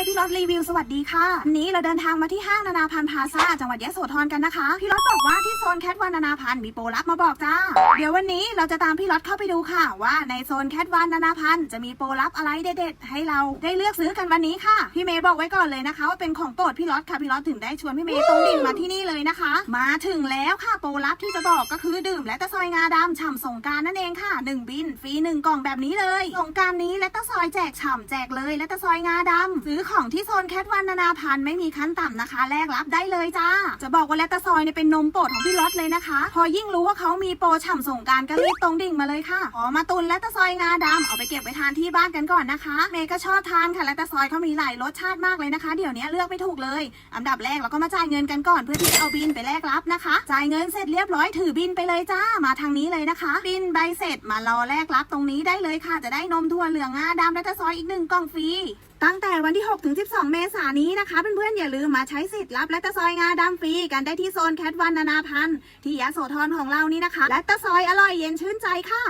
ย์พี่รถรีวิวสวัสดีค่ะวันนี้เราเดินทางมาที่ห้างนานาพันธ์พาซาจังหวัดยะโสธรกันนะคะ พี่รถบอกว่าที่โซนแคทวานนานาพันธ์มีโปรลับมาบอกจ้า เดี๋ยววันนี้เราจะตามพี่รถเข้าไปดูค่ะ ว่าในโซนแคทวานนานาพันธ์จะมีโปรลับอะไรเด็ดๆให้เราได้เลือกซื้อกันวันนี้ค่ะ พี่เมย์บอกไว้ก่อนเลยนะคะว่าเป็นของโปรดพี่รถค่ะพี่รถถึงได้ชวนพี่เมย์ตรงดิ่งมาที่นี่เลยนะคะ มาถึงแล้วค่ะโปรลับที่จะบอกก็คือดื่มและตะซอยงาดำฉ่ำสงการนั่นเองค่ะหนึ่งบินฟรีหนึ่งกล่องแบบนี้เลยสงการนี้และตะซอยแจกฉ่ำแจกเลยและตะซอยงาดำซื้อของที่โซนแคทวันนานาพันธ์ไม่มีขั้นต่ำนะคะ แลกรับได้เลยจ้า จะบอกว่าแลตซอยเนี่ยเป็นนมโปรดของพี่รถเลยนะคะ พอยิ่งรู้ว่าเขามีโปรฉ่ำส่งการก็รีบตรงดิ่งมาเลยค่ะขอมาตุนแลตซอยงาดำเอาไปเก็บไปทานที่บ้านกันก่อนนะคะ เมย์ก็ชอบทานค่ะแลตซอยเขามีหลายรสชาติมากเลยนะคะ เดี๋ยวนี้เลือกไม่ถูกเลย อันดับแรกเราก็มาจ่ายเงินกันก่อน เพื่อที่จะเอาบินไปแลกรับนะคะ จ่ายเงินเสร็จเรียบร้อยถือบินไปเลยจ้ามาทางนี้เลยนะคะ บินใบเสร็จมารอแลกรับตรงนี้ได้เลยค่ะจะได้นมถั่วเหลืองงาดำแลตซอยอีกหนึ่งกล่องฟรี ตั้งแต่วันที่ 6 ถึง 12 เมษายนนี้นะคะ เพื่อนๆ อย่าลืมมาใช้สิทธิ์รับและตะซอยงาดำฟรีกันได้ที่โซนแคทวันนานาพันธ์ที่ยะโสธรของเรานี่นะคะ และตะซอยอร่อยเย็นชื่นใจค่ะ